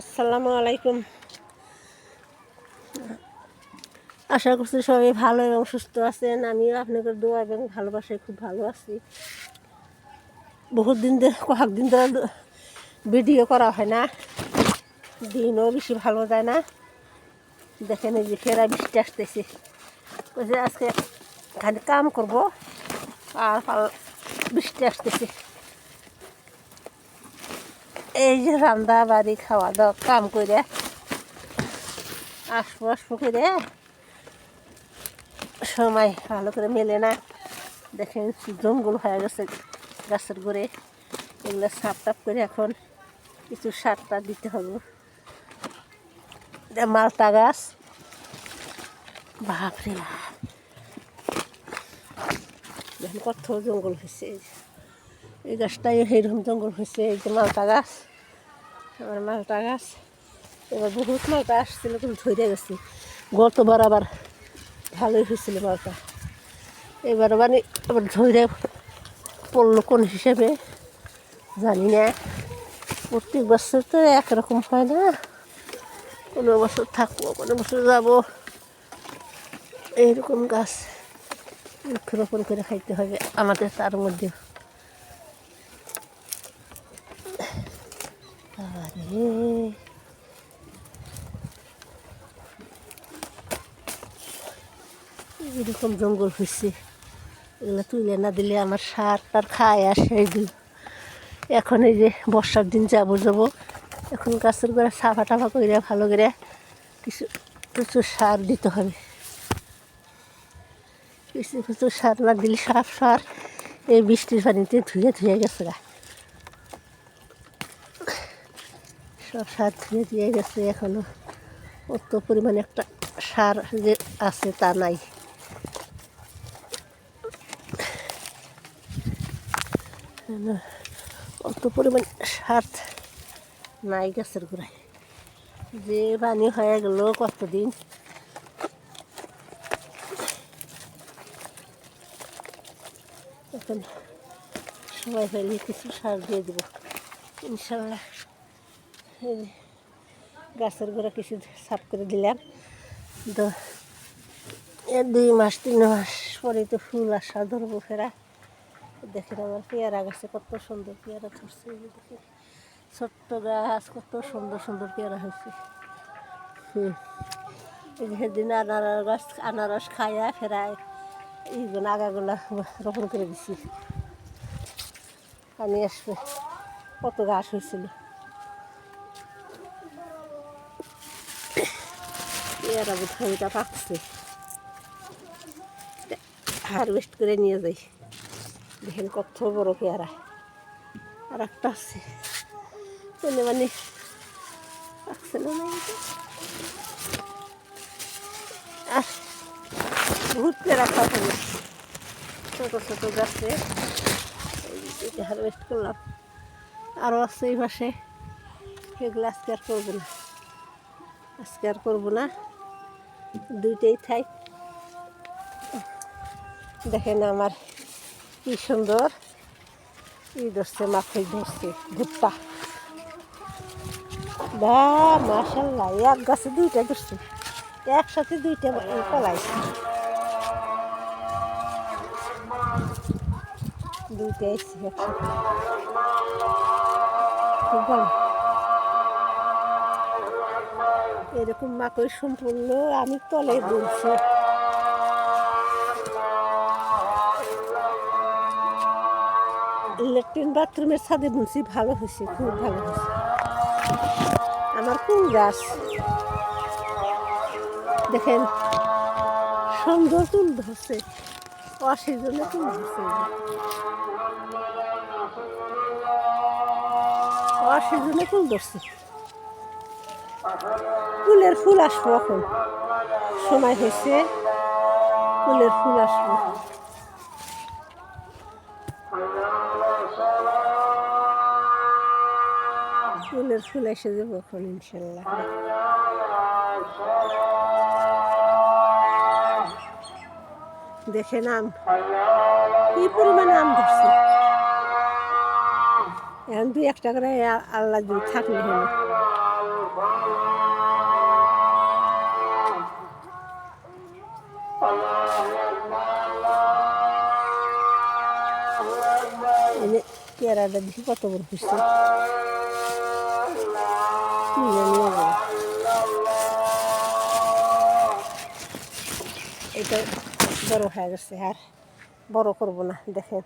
আসসালামু আলাইকুম। আশা করছি সবাই ভালো এবং সুস্থ আছেন। আমিও আপনাদের দোয়া এবং ভালোবাসায় খুব ভালো আছি। বহুত দিন কয়েকদিন ধরে ভিডিও করা হয় না। দিনও বেশি ভালো যায় না। দেখেন এই যে ফেরা বৃষ্টি আসতেছে। আজকে খালি কাম করব, আর বৃষ্টি আসতেছে। এই যে রান্না বাড়ি খাওয়া দাওয়া, কাম করে আসব আসব করে। সময় ভালো করে মেলে না। দেখেন জঙ্গল হয়ে গেছে গাছের গোড়ে। এগুলো সাপ টাপ করে এখন কিছু সার টার দিতে হবে। মালটা গাছ। বাপরে বাপ। কত জঙ্গল হয়েছে। এই গাছটাই এইরকম জঙ্গল হয়েছে, এই যে মালটা গাছ, আমার মালটা গাছ। এবার বহুত মালটা আসছিল, কিন্তু ধরে গেছে। গতবার আবার ভালোই হয়েছিল মালটা। এবার মানে আবার ধরে পড়ল কোন হিসেবে জানি না। প্রত্যেক বছর তো একরকম হয় না। কোনো বছর থাকব, কোনো বছর যাব। এইরকম গাছ বৃক্ষরোপণ করে খাইতে হবে আমাদের তার মধ্যে এরকম জঙ্গল হয়েছে এগুলো তুলে না দিলে আমার সার টার খায় আসে এগুলো এখন এই যে বর্ষার দিন যাব যাব। এখন গাছের করে সাফা টাফা করে ভালো করে কিছু কিছু সার দিতে হবে। কিছু কিছু সার না দিলে সার সার এই বৃষ্টির পানিতে ধুয়ে ধুয়ে গেছে গা। সব সার ধুয়ে দিয়ে গেছে এখনও। অত পরিমাণে একটা সার যে আছে তা নাই। অত পরিমাণ সার নাই গাছের গোড়ায়। যে পানি হয়ে গেল কতদিন? এখন সবাই ফেলে কিছু সার দিয়ে দিব। ইনশাল্লাহ গাছের গোড়া কিছু সাফ করে দিলাম। তো দুই মাস, তিন মাস পরে তো ফুল আসা, ধরবো ফেরা। দেখেন আমার পেয়ারা গাছে কত সুন্দর পেয়ারা ধরছে ছোট্ট গাছ, কত সুন্দর সুন্দর পেয়ারা হয়েছে। হুম। সেদিন আনারস গাছ আনারস খাইয়া ফেরায় এইগুলো আগাগুলা রোপণ করে দিছি। পানি আসবে। কত গাছ হয়েছিল। পেয়ারা বোধ হয় পাকছে। হারভেস্ট করে নিয়ে যাই। দেখেন কত বড় পেয়ারা। আর একটা আছে। মানে মানে পাকছে না আর বহুত পেয়ারা খাওয়া ছোটো ছোটো গাছে। হারভেস্ট করলাম। আরও আছে এই পাশে। সেগুলো আজকে আর করব না। আজকে আর করব না। দুইটাই থাই। দেখেন আমার কি সুন্দর। ই ধরছে, মাথায় ধরছে ভুট্টা বা মাসাল্লাহ এক গাছে দুইটা ধরছে। একসাথে দুইটা পলাইছে। দুইটা এসছে একসাথে। খুব ভালো। এরকম মাকড় সম্পূর্ণ আমি তলে বলছি। ল্যাট্রিন বাথরুমের ছাদে বুনছি ভালো হয়েছে, খুব ভালো হয়েছে। আমার কুল গাছ? দেখেন, সুন্দর ফুল ধরছে অসিজনে ফুল ধরছে। অসিজনে ফুল ধরছে। ফুলের ফুল আসব এখন। সময় হয়েছে, ফুলের ফুল আসব। ফুলের ফুল এসে যাব এখন ইনশাল্লাহ। দেখে নাম কি পরিমাণে আম ধরছে। এখন দুই একটা করে আল্লাহ থাকলে হলো। পেয়ারাটা দেখি কত বড় হচ্ছে এটা বড় হয়ে গেছে আর বড় করব না, দেখেন।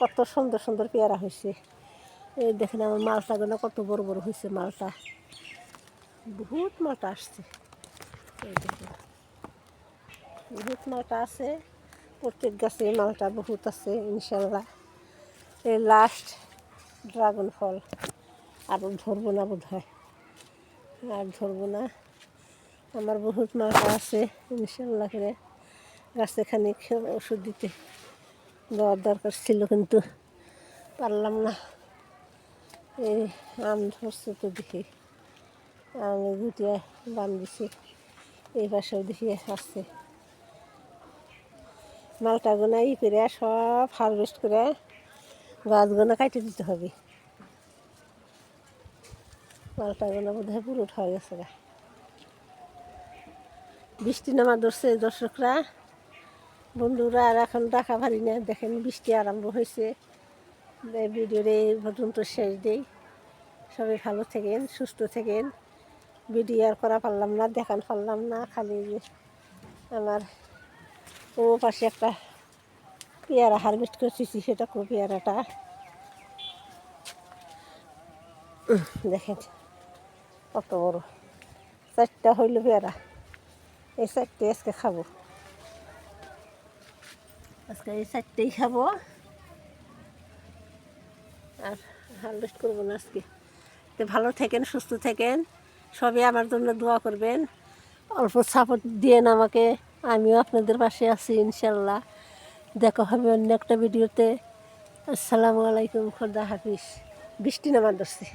কত সুন্দর সুন্দর পেয়ারা হয়েছে এই দেখেন আমার মালটাগুলো কত বড় বড় হয়েছে মালটা। বহুত মালটা আসছে। এই বহুত মালটা আছে। প্রত্যেক গাছে মালটা বহুত আছে, ইনশাল্লাহ। এই লাস্ট ড্রাগন ফল আর ধরবো না বোধ হয় আর ধরবো না। আমার বহুত মালটা আছে, ইনশাল্লাহ করে গাছে খানিক ওষুধ দিতে দেওয়ার দরকার ছিল কিন্তু পারলাম না। এই আম ধরছে তো দেখি। আমি গুটিয়ে বান দিছি। এই পাশেও দেখি আসছে। মালটাগুলো ই করে সব হারভেস্ট করে গাছগুলো কাটে দিতে হবে। মালটাগুলো বোধ হয় পুরো হয়ে গেছে বৃষ্টি নামা ধরছে দর্শকরা। বন্ধুরা, আর এখন ডাকা ভারি না। দেখেন বৃষ্টি আরম্ভ হয়েছে। ভিডিওর এই পর্যন্ত শেষ দেই। সবাই ভালো থাকেন, সুস্থ থাকেন। ভিডিও করা পারলাম না, দেখান পারলাম না, খালি আমার ও পাশে একটা পেয়ারা হারভেস্ট করতেছি, সেটা খুব পেয়ারাটা। দেখেন কত বড়। চারটা হইল পেয়ারা। এই চারটে আজকে খাব। আজকে এই চারটেই খাব। আর হারভেস্ট করব না আজকে। ভালো থাকেন, সুস্থ থাকেন। সবই আমার জন্য দোয়া করবেন। অল্প সাপোর্ট দিয়েন আমাকে, আমিও আপনাদের পাশে আছি ইনশাল্লাহ দেখো হবে অন্য একটা ভিডিওতে আসসালামু আলাইকুম, খোদা হাফিজ। বৃষ্টি নামার ধরছে